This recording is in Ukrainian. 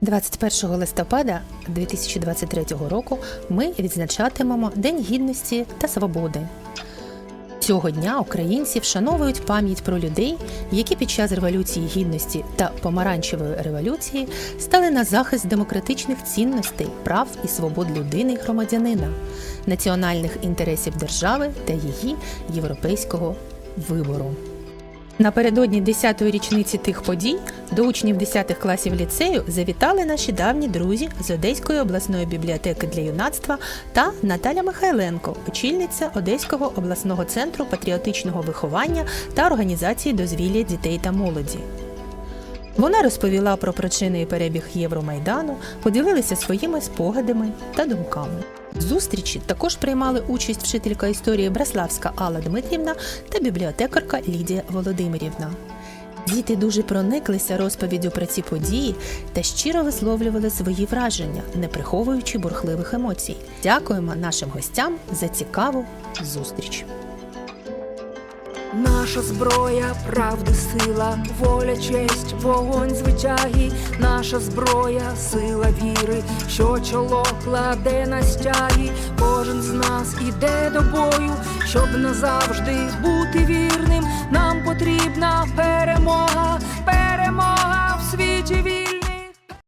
21 листопада 2023 року ми відзначатимемо День гідності та свободи. Цього дня українці вшановують пам'ять про людей, які під час революції гідності та помаранчевої революції стали на захист демократичних цінностей, прав і свобод людини й громадянина, національних інтересів держави та її європейського вибору. Напередодні 10-ї річниці тих подій до учнів 10 класів ліцею завітали наші давні друзі з Одеської обласної бібліотеки для юнацтва та Наталя Михайленко, очільниця Одеського обласного центру патріотичного виховання та організації дозвілля дітей та молоді. Вона розповіла про причини і перебіг Євромайдану, поділилися своїми спогадами та думками. Зустрічі також приймали участь вчителька історії Браславська Алла Дмитрівна та бібліотекарка Лідія Володимирівна. Діти дуже прониклися розповіддю про ці події та щиро висловлювали свої враження, не приховуючи бурхливих емоцій. Дякуємо нашим гостям за цікаву зустріч. Наша зброя, правди, сила, воля, честь, вогонь звитяги, наша зброя, сила віри, що чоло кладе на стяги, кожен з нас іде до бою, щоб назавжди бути вірним. Нам